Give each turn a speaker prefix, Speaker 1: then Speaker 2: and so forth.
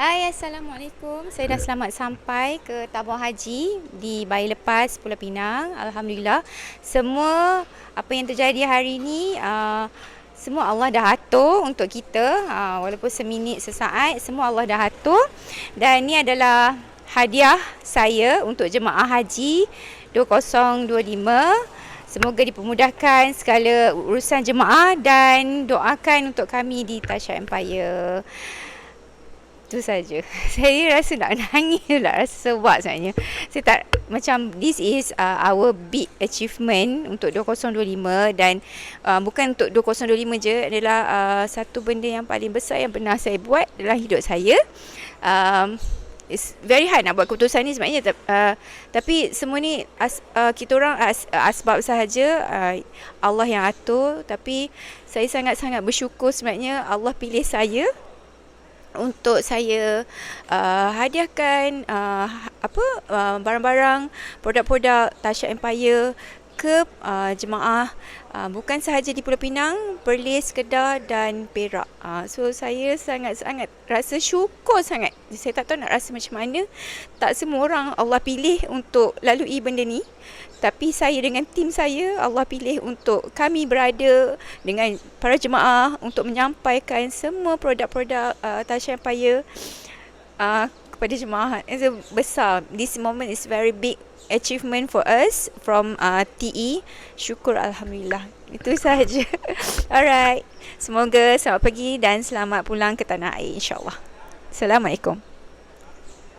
Speaker 1: Hai, Assalamualaikum. Saya dah selamat sampai ke tabung haji di Bayi Lepas, Pulau Pinang. Alhamdulillah. Semua apa yang terjadi hari ini, uh, semua Allah dah atur untuk kita. Uh, walaupun seminit, sesaat, semua Allah dah atur. Dan ini adalah hadiah saya untuk jemaah haji 2025. Semoga dipermudahkan segala urusan jemaah dan doakan untuk kami di Tasha Empire. Itu saja. Saya rasa nak nangis lah. Rasa sebab sebenarnya. Saya tak, macam this is uh, our big achievement untuk 2025 dan uh, bukan untuk 2025 je adalah uh, satu benda yang paling besar yang pernah saya buat dalam hidup saya. Um, it's very hard nak buat keputusan ni sebenarnya uh, tapi semua ni as, uh, kita orang as, uh, asbab sahaja uh, Allah yang atur tapi saya sangat-sangat bersyukur sebenarnya Allah pilih saya untuk saya uh, hadiahkan uh, apa uh, barang-barang produk-produk Tasha Empire ke uh, jemaah uh, bukan sahaja di Pulau Pinang, Perlis, Kedah dan Perak. Uh, so saya sangat-sangat rasa syukur sangat. Saya tak tahu nak rasa macam mana. Tak semua orang Allah pilih untuk lalui benda ni. Tapi saya dengan tim saya Allah pilih untuk kami berada dengan para jemaah untuk menyampaikan semua produk-produk uh, Tasha Empire uh, kepada jemaah. It's besar. This moment is very big achievement for us from uh, TE. Syukur Alhamdulillah. Itu sahaja. Alright. Semoga selamat pergi dan selamat pulang ke tanah air insyaAllah. Assalamualaikum.